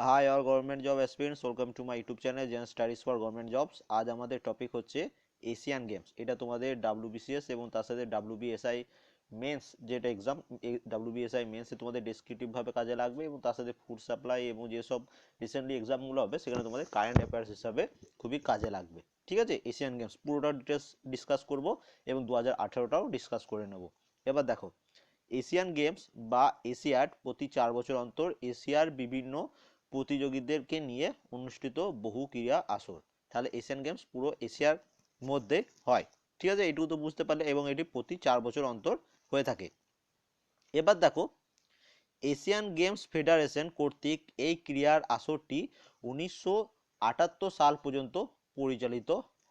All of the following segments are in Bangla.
Hi all government job aspirants welcome to my YouTube channel Zen studies for government jobs আজ আমাদের টপিক হচ্ছে এশিয়ান গেমস এটা তোমাদের ডাব্লিউবিসিএস এবং তার সাথে ডাব্লিউবিএসআই মেন্স যেটা এক্সাম ডাব্লিউবিএসআই মেন্সে তোমাদের ডেসক্রিপটিভভাবে কাজে লাগবে এবং তার সাথে ফুড সাপ্লাই এবং যেসব রিসেন্টলি এক্সামগুলো হবে, সেখানে তোমাদের কারেন্ট অ্যাফেয়ার্স হিসাবে খুবই কাজে লাগবে। ঠিক আছে? এশিয়ান গেমস পুরোটা ডিটেলস ডিসকাস করব এবং দু হাজার আঠেরোটাও ডিসকাস করে নেব। এবার দেখো এশিয়ান গেমস বা এশিয়াড প্রতি চার বছর অন্তর এশিয়ার বিভিন্ন প্রতিযোগীদেরকে নিয়ে অনুষ্ঠিত বহু ক্রীড়া আসর। তাহলে এশিয়ান গেমস পুরো এশিয়ার মধ্যে হয়। ঠিক আছে? এটুকু তো বুঝতে পারলে এবং এটি প্রতি চার বছর অন্তর হয়ে থাকে। এবার দেখো এশিয়ান গেমস ফেডারেশন কর্তৃক এই ক্রীড়ার আসরটি উনিশশো আটাত্তর সাল পর্যন্ত পরিচালিত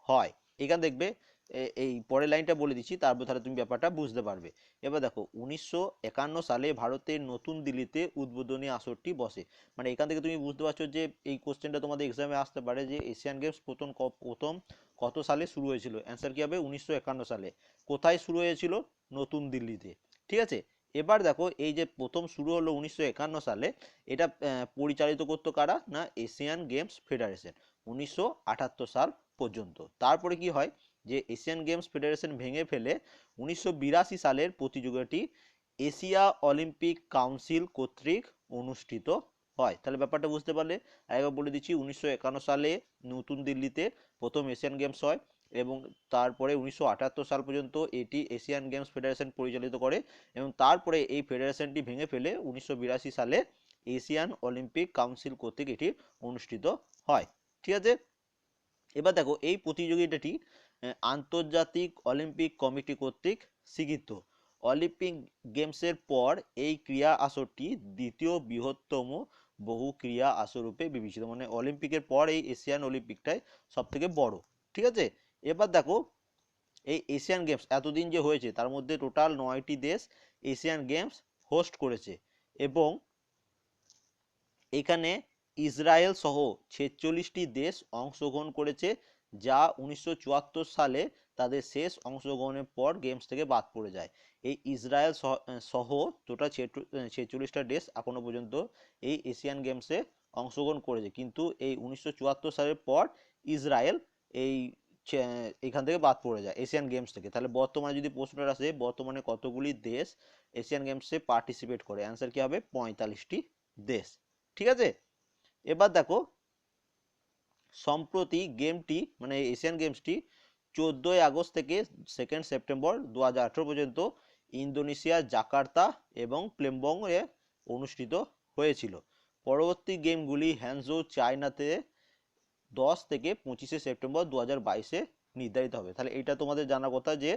হয়। এখানে দেখবে এই পরের লাইনটা বলে দিচ্ছি, তারপর তাহলে তুমি ব্যাপারটা বুঝতে পারবে। এবার দেখো, উনিশশো একান্ন সালে ভারতের নতুন দিল্লিতে উদ্বোধনী আসরটি বসে। মানে এখান থেকে তুমি বুঝতে পারছ যে, এই কোশ্চেনটা তোমাদের এক্সামে আসতে পারে যে এশিয়ান গেমস প্রথম প্রথম কত সালে শুরু হয়েছিল? অ্যান্সার কি হবে? উনিশশো একান্ন সালে। কোথায় শুরু হয়েছিল? নতুন দিল্লিতে। ঠিক আছে? এবার দেখো, এই যে প্রথম শুরু হলো উনিশশো একান্ন সালে, এটা পরিচালিত করতো কারা? না এশিয়ান গেমস ফেডারেশন উনিশশো আটাত্তর সাল পর্যন্ত। তারপরে কি হয়? যে এশিয়ান গেমস ফেডারেশন ভেঙে ফেলে উনিশশো বিরাশি সালের প্রতিযোগিতাটি এশিয়া অলিম্পিক কাউন্সিল কর্তৃক অনুষ্ঠিত হয়। তাহলে ব্যাপারটা বুঝতে পারলে একবার বলে দিচ্ছি, উনিশশো একান্ন সালে নতুন দিল্লিতে প্রথম এশিয়ান গেমস হয় এবং তারপরে উনিশশো আটাত্তর সাল পর্যন্ত এটি এশিয়ান গেমস ফেডারেশন পরিচালিত করে এবং তারপরে এই ফেডারেশনটি ভেঙে ফেলে উনিশশো বিরাশি সালে এশিয়ান অলিম্পিক কাউন্সিল কর্তৃক এটি অনুষ্ঠিত হয়। ঠিক আছে? এবার দেখো, এই প্রতিযোগিতাটি আন্তর্জাতিক অলিম্পিক কমিটি কর্তৃক স্বীকৃত। অলিম্পিক গেমসের পর এই ক্রীড়া আসরটি দ্বিতীয় বৃহত্তম বহু ক্রীড়া আসর রূপে বিবেচিত। মানে অলিম্পিকের পর এই এশিয়ান অলিম্পিকটাই সব থেকে বড়। ঠিক আছে? এবার দেখো, এই এশিয়ান গেমস এতদিন যে হয়েছে, তার মধ্যে টোটাল নয়টি দেশ এশিয়ান গেমস হোস্ট করেছে এবং এখানে ইসরায়েল সহ ছেচল্লিশটি দেশ অংশগ্রহণ করেছে, যা উনিশশো চুয়াত্তর সালে তাদের শেষ অংশগ্রহণের পর গেমস থেকে বাদ পড়ে যায়। এই ইসরায়েল সহ- টোটাল ছেচল্লিশটা দেশ এখনও পর্যন্ত এই এশিয়ান গেমসে অংশগ্রহণ করেছে। কিন্তু এই উনিশশো চুয়াত্তর সালের পর ইসরায়েল এই এখান থেকে বাদ পড়ে যায় এশিয়ান গেমস থেকে। তাহলে বর্তমানে যদি প্রশ্নটা আসে, বর্তমানে কতগুলি দেশ এশিয়ান গেমসে পার্টিসিপেট করে? অ্যান্সার কী হবে? পঁয়তাল্লিশটি দেশ। ঠিক আছে? এবার দেখো, সম্প্রতি গেমটি মানে এশিয়ান গেমসটি চোদ্দোই আগস্ট থেকে সেকেন্ড সেপ্টেম্বর দু হাজার আঠেরো পর্যন্ত ইন্দোনেশিয়ার জাকার্তা এবং প্লেমবং এ অনুষ্ঠিত হয়েছিল। পরবর্তী গেমগুলি হ্যানজো চায়নাতে দশ থেকে পঁচিশে সেপ্টেম্বর দু হাজার বাইশে নির্ধারিত হবে। তাহলে এটা তোমাদের জানা কথা যে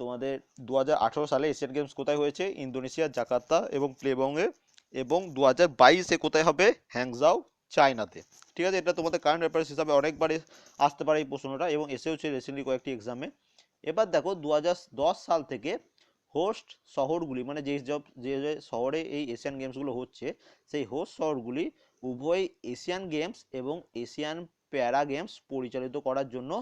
তোমাদের দু হাজার আঠেরো সালে এশিয়ান গেমস কোথায় হয়েছে? ইন্দোনেশিয়ার জাকার্তা এবং প্লেবংয়ে এবং দু হাজার বাইশে কোথায় হবে? হ্যাংজাও চায়নাতে। ঠিক আছে, এটা তোমাদের কারেন্ট অ্যাফেয়ার্স হিসাবে অনেকবারই আসতে পারে এই প্রশ্নটা এবং এসেওছে রিসেন্টলি কয়েকটি এক্সামে এবার দেখো দু সাল থেকে হোস্ট শহরগুলি মানে যে সব যে শহরে এই এশিয়ান গেমসগুলো হচ্ছে, সেই হোস্ট শহরগুলি উভয় এশিয়ান গেমস এবং এশিয়ান প্যারা গেমস পরিচালিত করার জন্য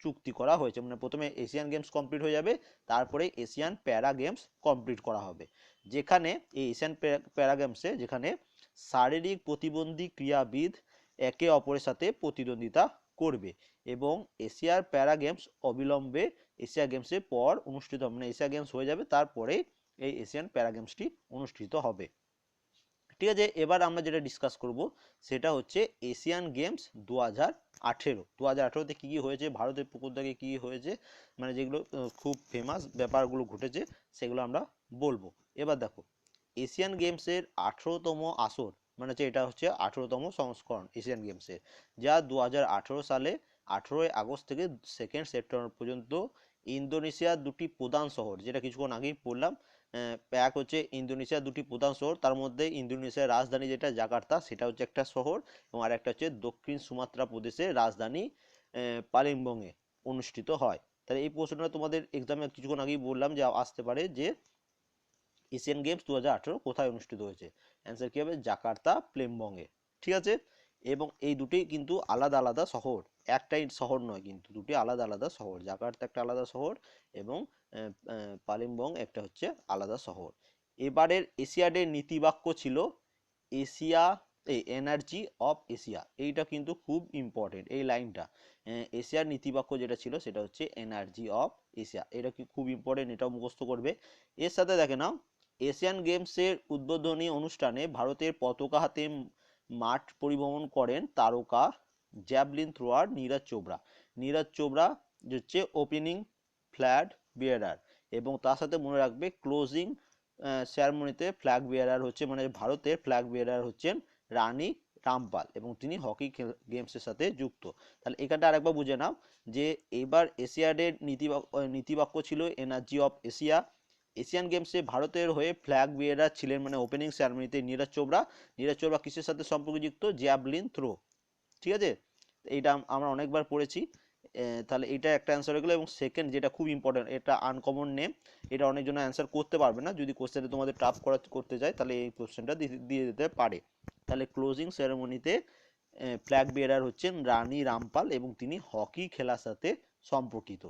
চুক্তি করা হয়েছে। মানে প্রথমে এশিয়ান গেমস কমপ্লিট হয়ে যাবে, তারপরে এশিয়ান প্যারা গেমস কমপ্লিট করা হবে। যেখানে এই এশিয়ান প্যারা গেমসে যেখানে শারীরিক প্রতিবন্ধী ক্রীড়াবিদ একে অপরের সাথে প্রতিদ্বন্দ্বিতা করবে এবং এশিয়ার প্যারা গেমস অবিলম্বে, এশিয়া গেমসের পর অনুষ্ঠিত মানে এশিয়া গেমস হয়ে যাবে, তারপরে এই এশিয়ান প্যারা গেমসটি অনুষ্ঠিত হবে। ঠিক আছে, এবার আমরা যেটা ডিসকাস করব, সেটা হচ্ছে এশিয়ান গেমস দু হাজার আঠেরো। দু হাজার আঠেরোতে কী কী হয়েছে, ভারতের পুকুর থেকে কী হয়েছে মানে যেগুলো খুব ফেমাস ব্যাপারগুলো ঘটেছে, সেগুলো আমরা বলব। এবার দেখো এশিয়ান গেমসের আঠেরোতম আসর মানে হচ্ছে এটা হচ্ছে আঠেরোতম সংস্করণ এশিয়ান গেমসের যা দু হাজার আঠেরো সালে আঠেরোই আগস্ট থেকে সেকেন্ড সেপ্টেম্বর পর্যন্ত ইন্দোনেশিয়ার দুটি প্রধান শহর যেটা কিছুক্ষণ আগেই আহ, এক হচ্ছে ইন্দোনেশিয়ার দুটি প্রধান শহর তার মধ্যে ইন্দোনেশিয়ার রাজধানী যেটা জাকার্তা সেটা হচ্ছে একটা শহর এবং আর একটা হচ্ছে দক্ষিণ সুমাত্রা প্রদেশের রাজধানী পালিম্বংয়ে অনুষ্ঠিত হয়। তাহলে এই প্রশ্নটা তোমাদের এক্সামে কিছুক্ষণ আগেই বললাম যে আসতে পারে যে এশিয়ান গেমস দু হাজার আঠেরো কোথায় অনুষ্ঠিত হয়েছে? অ্যান্সার কী হবে? জাকার্তা প্লেমবঙ্গে ঠিক আছে? এবং এই দুটি কিন্তু আলাদা আলাদা শহর। একটাই শহর নয় কিন্তু দুটি আলাদা আলাদা শহর। জাকার্তা একটা আলাদা শহর এবং আহ, একটা হচ্ছে আলাদা শহর। এবারের এশিয়াডের নীতিবাক্য ছিল এশিয়া এই এনার্জি অফ এশিয়া। এইটা কিন্তু খুব ইম্পর্টেন্ট এই লাইনটা। এশিয়ার নীতিবাক্য যেটা ছিল সেটা হচ্ছে এনার্জি অফ এশিয়া। এটা কি খুব ইম্পর্টেন্ট এটাও মুখস্থ করবে। এর সাথে দেখে নাও এশিয়ান গেমসের উদ্বোধনী অনুষ্ঠানে ভারতের পতাকা হাতে মাঠ পরিভ্রমণ করেন তারকা জ্যাভলিন থ্রোয়ার নীরজ চোপড়া। নীরজ চোপড়া হচ্ছে ওপেনিং ফ্ল্যাগ বিয়ারার এবং তার সাথে মনে রাখবে ক্লোজিং সেয়ারমনিতে ফ্ল্যাগ বিয়ারার হচ্ছে মানে ভারতের ফ্ল্যাগ বিয়ারার হচ্ছেন রানী রামপাল এবং তিনি হকি গেমসের সাথে যুক্ত। তাহলে এখানটা আরেকবার বুঝে নাও যে এবার এশিয়াডের নীতিবাক্য নীতিবাক্য ছিল এনার্জি অফ এশিয়া এশিয়ান গেমসে ভারতের হয়ে ফ্ল্যাগ বিয়ারার ছিলেন মানে ওপেনিং সেয়ারমনিতে নীরজ চোপড়া। নীরজ চোপড়া কিসের সাথে সম্পর্কযুক্ত? Javelin throw. ঠিক আছে? এইটা আমরা অনেকবার পড়েছি। তাহলে এটা একটা অ্যান্সার হয়ে গেলো। এবং সেকেন্ড যেটা খুব ইম্পর্টেন্ট এটা আনকমন নেম এটা অনেকজন অ্যান্সার করতে পারবে না। যদি কোশ্চেনটা তোমাদের টাফ করা করতে যায়, তাহলে এই কোশ্চেনটা দিয়ে দিতে পারে। তাহলে ক্লোজিং সেরেমনিতে ফ্ল্যাগ বিয়ারার হচ্ছেন রানী রামপাল এবং তিনি হকি খেলার সাথে সম্পর্কিত।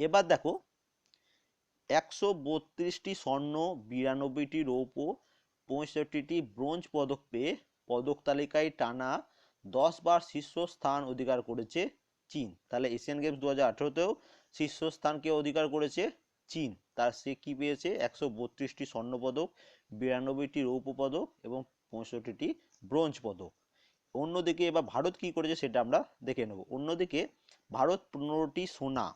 এবার দেখো একশো বত্রিশটি স্বর্ণ, বিরানব্বইটি রৌপ্য, পঁয়ষট্টিটি ব্রোঞ্জ পদক পেয়ে পদক তালিকায় টানা দশ বার শীর্ষস্থান অধিকার করেছে চীন। তাহলে এশিয়ান গেমস দু হাজার আঠেরোতেও শীর্ষস্থানকে অধিকার করেছে চীন। তার সে কি পেয়েছে? একশো বত্রিশটি স্বর্ণপদক বিরানব্বইটি রৌপ্য পদক এবং পঁয়ষট্টিটি ব্রোঞ্জ পদক। অন্যদিকে এবার ভারত কি করেছে সেটা আমরা দেখে নেব। অন্যদিকে ভারত পনেরোটি সোনা,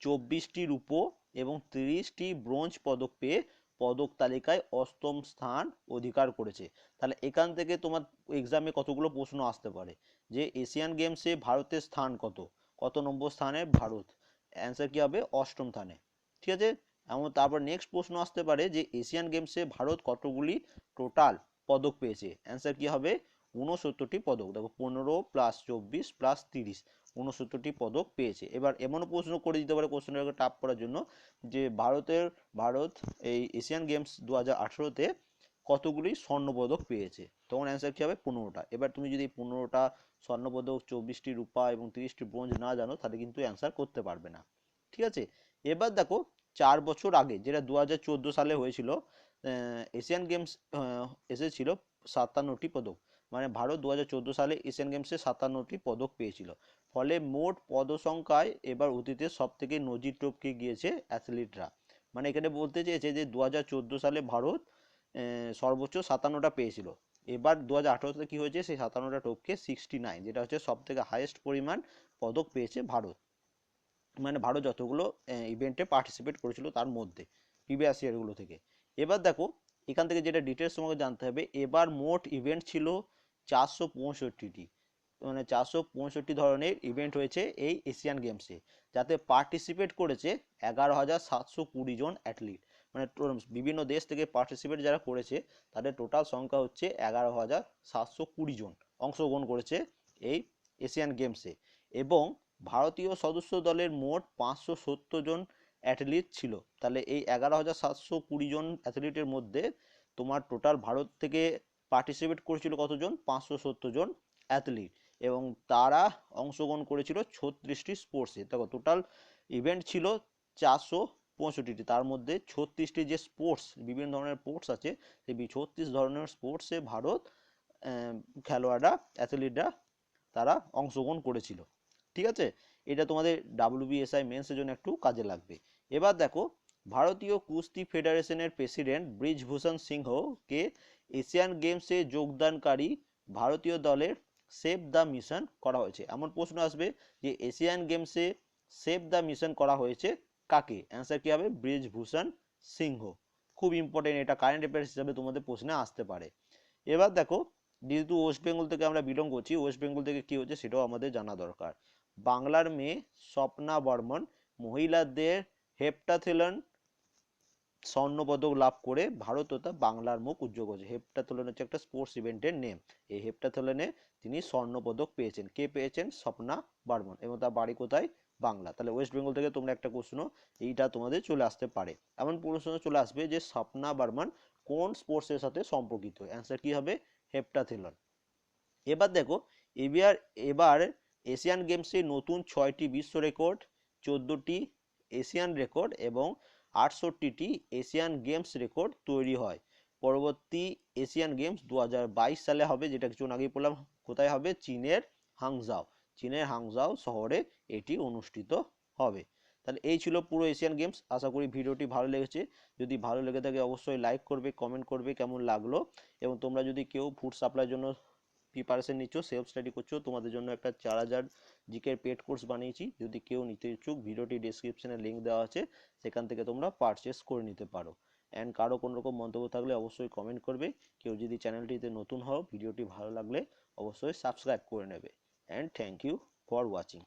চব্বিশটি রূপো এবং তিরিশটি ব্রোঞ্জ পদক পেয়ে পদক তালিকায় অষ্টম স্থান অধিকার করেছে। তাহলে এখান থেকে তোমার এক্সামে কতগুলো প্রশ্ন আসতে পারে? যে এশিয়ান গেমসে ভারতের স্থান কত? কত নম্বর স্থানে? ভারত। অ্যান্সার কি হবে? অষ্টম স্থানে। ঠিক আছে? এমন তারপর নেক্সট প্রশ্ন আসতে পারে যে এশিয়ান গেমসে ভারত কতগুলি টোটাল পদক পেয়েছে? অ্যান্সার কি হবে? ঊনসত্তরটি পদক। দেখো, পনেরো প্লাস চব্বিশ প্লাস তিরিশ ঊনসত্তরটি পদক পেয়েছে। এবার এমনও প্রশ্ন করে দিতে পারে কোশ্চেনটাকে টাপ করার জন্য যে ভারতের, ভারত এই এশিয়ান গেমস দু হাজার আঠেরোতে কতগুলি স্বর্ণপদক পেয়েছে? তখন অ্যান্সার কী হবে? পনেরোটা। এবার তুমি যদি পনেরোটা স্বর্ণপদক চব্বিশটি রূপা এবং তিরিশটি ব্রোঞ্জ না জানো, তাহলে কিন্তু অ্যান্সার করতে পারবে না। ঠিক আছে? এবার দেখো, চার বছর আগে যেটা দু হাজার চোদ্দ সালে হয়েছিল এশিয়ান গেমস এসেছিল সাতান্নটি পদক। মানে ভারত দু হাজার চোদ্দ সালে এশিয়ান গেমসে সাতান্নটি পদক পেয়েছিল। ফলে মোট পদসংখ্যায় এবার অতীতে সব থেকে নজির টপকে গিয়েছে অ্যাথলিটরা। মানে এখানে বলতে চেয়েছে যে দু হাজার চোদ্দ সালে ভারত সর্বোচ্চ সাতান্নটা পেয়েছিল। এবার দু হাজার আঠারোতে কী হয়েছে? সেই সাতান্নটা টপকে সিক্সটি নাইন যেটা হচ্ছে সব থেকে হাইয়েস্ট পরিমাণ পদক পেয়েছে ভারত। মানে ভারত যতগুলো ইভেন্টে পার্টিসিপেট করেছিল তার মধ্যে প্রিভিয়াস ইয়ারগুলো থেকে। এবার দেখো, এখান থেকে যেটা ডিটেলস তোমাকে জানতে হবে, এবার মোট ইভেন্ট ছিল চারশো পঁয়ষট্টিটি। মানে চারশো পঁয়ষট্টি ধরনের ইভেন্ট হয়েছে এই এশিয়ান গেমসে যাতে পার্টিসিপেট করেছে এগারো হাজার সাতশো কুড়ি জন অ্যাথলিট মানে বিভিন্ন দেশ থেকে পার্টিসিপেট যারা করেছে, তাদের টোটাল সংখ্যা হচ্ছে এগারো হাজার সাতশো কুড়ি জন অংশগ্রহণ করেছে এই এশিয়ান গেমসে এবং ভারতীয় সদস্য দলের মোট পাঁচশো সত্তর জন অ্যাথলিট ছিল। তাহলে এই এগারো হাজার সাতশো কুড়ি জন অ্যাথলিটের মধ্যে তোমার টোটাল ভারত থেকে পার্টিসিপেট করেছিল কতজন? পাঁচশো সত্তর জন অ্যাথলিট এবং তারা অংশগ্রহণ করেছিল ছত্রিশটি স্পোর্টসে দেখো টোটাল ইভেন্ট ছিল চারশো পঁয়ষট্টিটি। তার মধ্যে ছত্রিশটি যে স্পোর্টস বিভিন্ন ধরনের স্পোর্টস আছে, সেই ছত্রিশ ধরনের স্পোর্টসে ভারত খেলোয়াড়রা অ্যাথলিটরা তারা অংশগ্রহণ করেছিল। ঠিক আছে? এটা তোমাদের ডাব্লিউবিএসআই মেন্সের জন্য একটু কাজে লাগবে। এবার দেখো ভারতীয় কুস্তি ফেডারেশনের প্রেসিডেন্ট ব্রিজভূষণ সিংহকে এশিয়ান গেমসে যোগদানকারী ভারতীয় দলের সেভ দ্য মিশন করা হয়েছে। এমন প্রশ্ন আসবে যে এশিয়ান গেমসে সেভ দ্য মিশন করা হয়েছে কাকে? অ্যান্সার কি হবে? ব্রিজভূষণ সিংহ। খুব ইম্পর্টেন্ট এটা কারেন্ট অ্যাফেয়ার্স হিসাবে তোমাদের প্রশ্নে আসতে পারে। এবার দেখো, যেহেতু ওয়েস্ট বেঙ্গল থেকে আমরা বিলং করছি ওয়েস্ট বেঙ্গল থেকে কি হচ্ছে সেটাও আমাদের জানা দরকার। বাংলার মেয়ে স্বপ্না বর্মন মহিলাদের হেপ্টাথেলন স্বর্ণপদক লাভ করে ভারত তথা বাংলার মুখ উজ্জ্বল করেছে। হেপ্টাথলন হচ্ছে একটা স্পোর্টস ইভেন্টের নেম এই হেপ্টাথলনে তিনি স্বর্ণপদক পেয়েছেন। কে পেয়েছেন? স্বপ্না বর্মন এবং তার বাড়ি কোথায়? বাংলা। তাহলে ওয়েস্ট বেঙ্গল থেকে তোমরা একটা প্রশ্ন এইটা তোমাদের চলে আসতে পারে। এমন প্রশ্ন চলে আসবে যে স্বপ্না বর্মন কোন স্পোর্টসের সাথে সম্পর্কিত? অ্যান্সার কি হবে? হেপ্টাথেলন এবার দেখো, এবার এবার এশিয়ান গেমসে নতুন ছয়টি বিশ্ব রেকর্ড চোদ্দোটি এশিয়ান রেকর্ড এবং আটষট্টিটি এশিয়ান গেমস রেকর্ড তৈরি হয়। পরবর্তী এশিয়ান গেমস দু হাজার বাইশ সালে হবে, যেটা কিছুক্ষণ আগেই বললাম, কোথায় হবে? চীনের হাংজাও। চীনের হাংজাও শহরে এটি অনুষ্ঠিত হবে। তাহলে এই ছিল পুরো এশিয়ান গেমস। আশা করি ভিডিওটি ভালো লেগেছে। যদি ভালো লেগে থাকে, অবশ্যই লাইক করবে, কমেন্ট করবে, কেমন লাগল? এবং তোমরা যদি কেউ ফুড সাপ্লাইয়ের জন্য প্রিপারেশন নিচ্ছ সেলফ স্টাডি করছ, তোমাদের জন্য একটা চার হাজার জিকের পেড কোর্স বানিয়েছি। যদি কেউ নিতে ইচ্ছুক, ভিডিওটি ডিসক্রিপশনে লিঙ্ক দেওয়া আছে, সেখান থেকে তোমরা পারচেস করে নিতে পারো। অ্যান্ড কারও কোনো রকম মন্তব্য থাকলে অবশ্যই কমেন্ট করবে। কেউ যদি চ্যানেলটিতে নতুন হও, ভিডিওটি ভালো লাগলে অবশ্যই সাবস্ক্রাইব করে নেবে। And thank you for watching